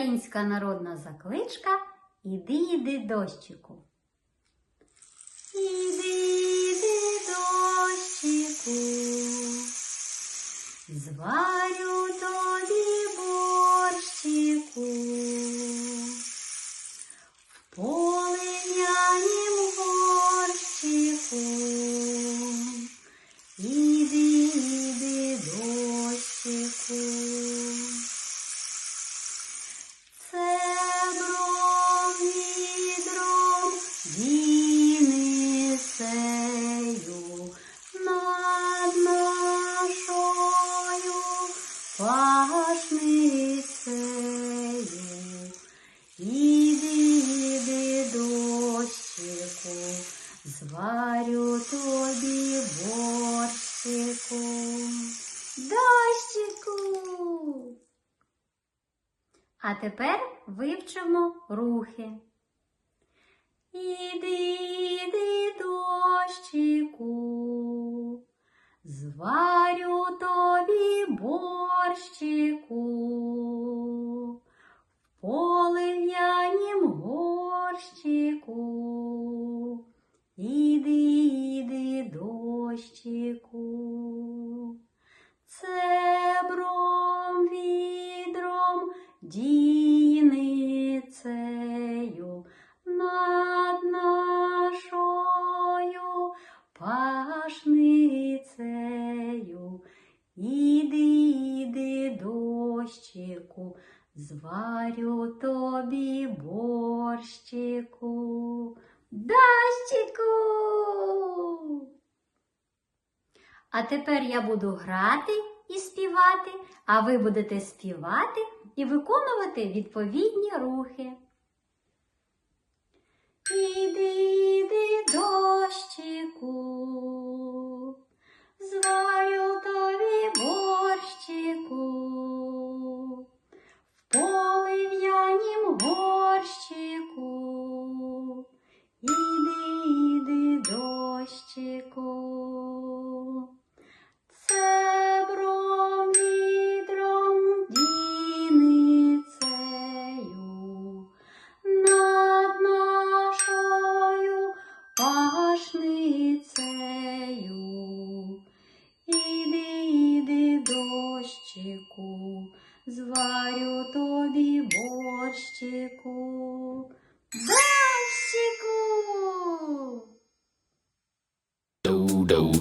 Українська народна закличка Іди, іди, дощику. Іди, іди, дощику, зварю тобі борщику. В відром вінницею над нашою пашницею. Іди, зварю тобі борщику. Дощику! А тепер вивчимо рухи. Іди, іди, дощику, зварю тобі борщику, полив'янім горщику. Іди, іди, дощику, цебром відром дійницею дощику, зварю тобі борщику. Дощику! А тепер я буду грати і співати, а ви будете співати і виконувати відповідні рухи. Іди, пашницею. Іди, іди, дощику, зварю тобі борщику. Do